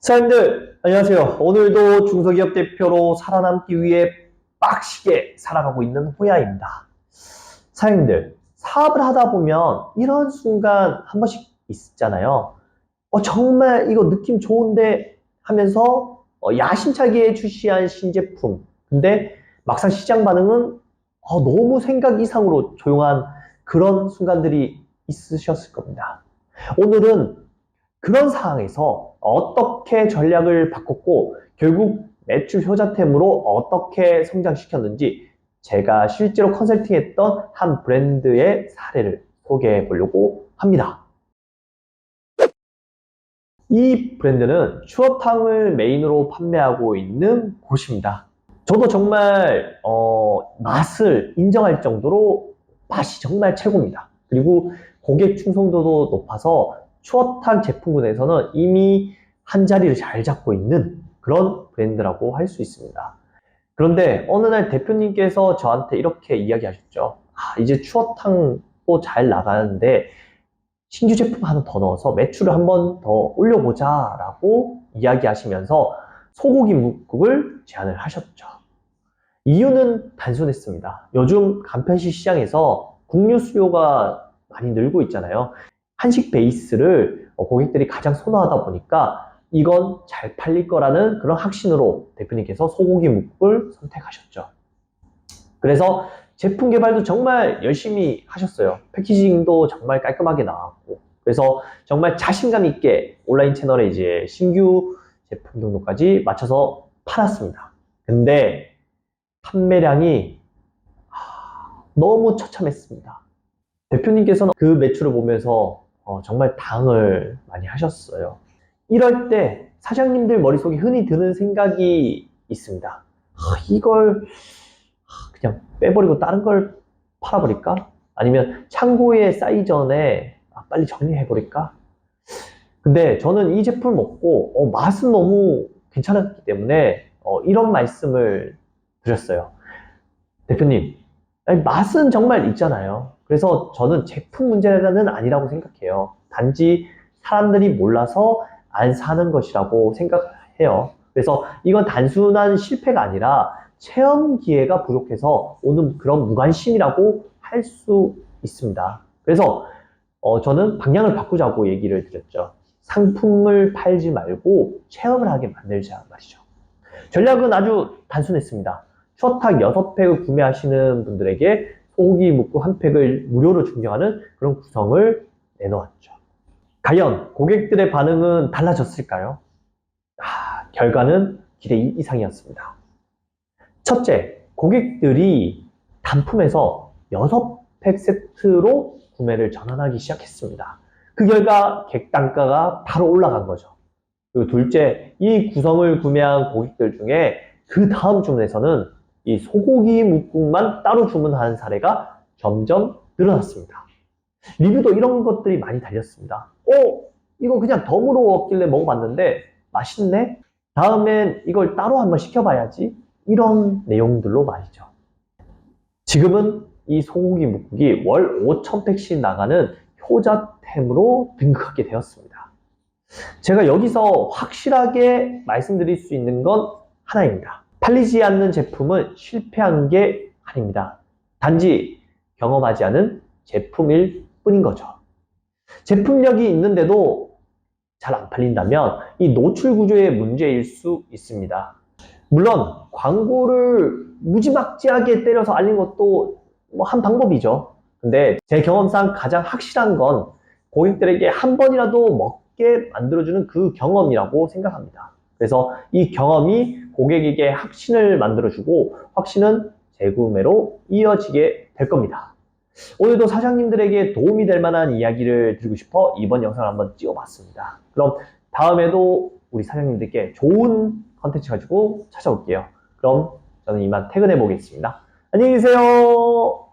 사장님들 안녕하세요. 오늘도 중소기업 대표로 살아남기 위해 빡시게 살아가고 있는 호야입니다. 사장님들 사업을 하다 보면 이런 순간 한 번씩 있잖아요. 어, 정말 이거 느낌 좋은데 하면서 어, 야심차게 출시한 신제품. 근데 막상 시장 반응은 어, 너무 생각 이상으로 조용한 그런 순간들이 있으셨을 겁니다. 오늘은 그런 상황에서 어떻게 전략을 바꿨고 결국 매출 효자템으로 어떻게 성장시켰는지 제가 실제로 컨설팅했던 한 브랜드의 사례를 소개해 보려고 합니다. 이 브랜드는 추어탕을 메인으로 판매하고 있는 곳입니다. 저도 정말 어, 맛을 인정할 정도로 맛이 정말 최고입니다. 그리고 고객 충성도도 높아서 추어탕 제품군에서는 이미 한 자리를 잘 잡고 있는 그런 브랜드라고 할 수 있습니다. 그런데 어느 날 대표님께서 저한테 이렇게 이야기하셨죠. 아, 이제 추어탕도 잘 나가는데 신규 제품 하나 더 넣어서 매출을 한 번 더 올려보자 라고 이야기하시면서 소고기 묵국을 제안을 하셨죠. 이유는 단순했습니다. 요즘 간편식 시장에서 국류 수요가 많이 늘고 있잖아요. 한식 베이스를 어, 고객들이 가장 선호하다 보니까 이건 잘 팔릴 거라는 그런 확신으로 대표님께서 소고기 묵국을 선택하셨죠. 그래서 제품 개발도 정말 열심히 하셨어요. 패키징도 정말 깔끔하게 나왔고. 그래서 정말 자신감 있게 온라인 채널에 이제 신규 제품 등록까지 맞춰서 팔았습니다. 근데 판매량이 하, 너무 처참했습니다. 대표님께서는 그 매출을 보면서 어, 정말 당을 많이 하셨어요. 이럴 때 사장님들 머릿속에 흔히 드는 생각이 있습니다. 아, 이걸 그냥 빼버리고 다른 걸 팔아버릴까? 아니면 창고에 쌓이 전에 아, 빨리 정리해버릴까? 근데 저는 이 제품을 먹고 어, 맛은 너무 괜찮았기 때문에 어, 이런 말씀을 드렸어요. 대표님, 아니, 맛은 정말 있잖아요. 그래서 저는 제품 문제는 아니라고 생각해요. 단지 사람들이 몰라서 안 사는 것이라고 생각해요. 그래서 이건 단순한 실패가 아니라 체험 기회가 부족해서 오는 그런 무관심이라고 할 수 있습니다. 그래서 어, 저는 방향을 바꾸자고 얘기를 드렸죠. 상품을 팔지 말고 체험을 하게 만들자 말이죠. 전략은 아주 단순했습니다. 추어탕 6팩을 구매하시는 분들에게 소고기 묵국 한 팩을 무료로 증정하는 그런 구성을 내놓았죠. 과연 고객들의 반응은 달라졌을까요? 아, 결과는 기대 이상이었습니다. 첫째, 고객들이 단품에서 6팩 세트로 구매를 전환하기 시작했습니다. 그 결과 객단가가 바로 올라간 거죠. 그리고 둘째, 이 구성을 구매한 고객들 중에 그 다음 주문에서는 이 소고기 묵국만 따로 주문하는 사례가 점점 늘어났습니다. 리뷰도 이런 것들이 많이 달렸습니다. 어, 이거 그냥 덤으로 먹길래 먹어봤는데 맛있네? 다음엔 이걸 따로 한번 시켜봐야지. 이런 내용들로 말이죠. 지금은 이 소고기 묵국이 월 5,000팩씩 나가는 효자템으로 등극하게 되었습니다. 제가 여기서 확실하게 말씀드릴 수 있는 건 하나입니다. 팔리지 않는 제품은 실패한 게 아닙니다. 단지 경험하지 않은 제품일 뿐인 거죠. 제품력이 있는데도 잘 안 팔린다면 이 노출 구조의 문제일 수 있습니다. 물론 광고를 무지막지하게 때려서 알린 것도 뭐 한 방법이죠. 근데 제 경험상 가장 확실한 건 고객들에게 한 번이라도 먹게 만들어주는 그 경험이라고 생각합니다. 그래서 이 경험이 고객에게 확신을 만들어주고 확신은 재구매로 이어지게 될 겁니다. 오늘도 사장님들에게 도움이 될 만한 이야기를 드리고 싶어 이번 영상을 한번 찍어봤습니다. 그럼 다음에도 우리 사장님들께 좋은 컨텐츠 가지고 찾아올게요. 그럼 저는 이만 퇴근해 보겠습니다. 안녕히 계세요.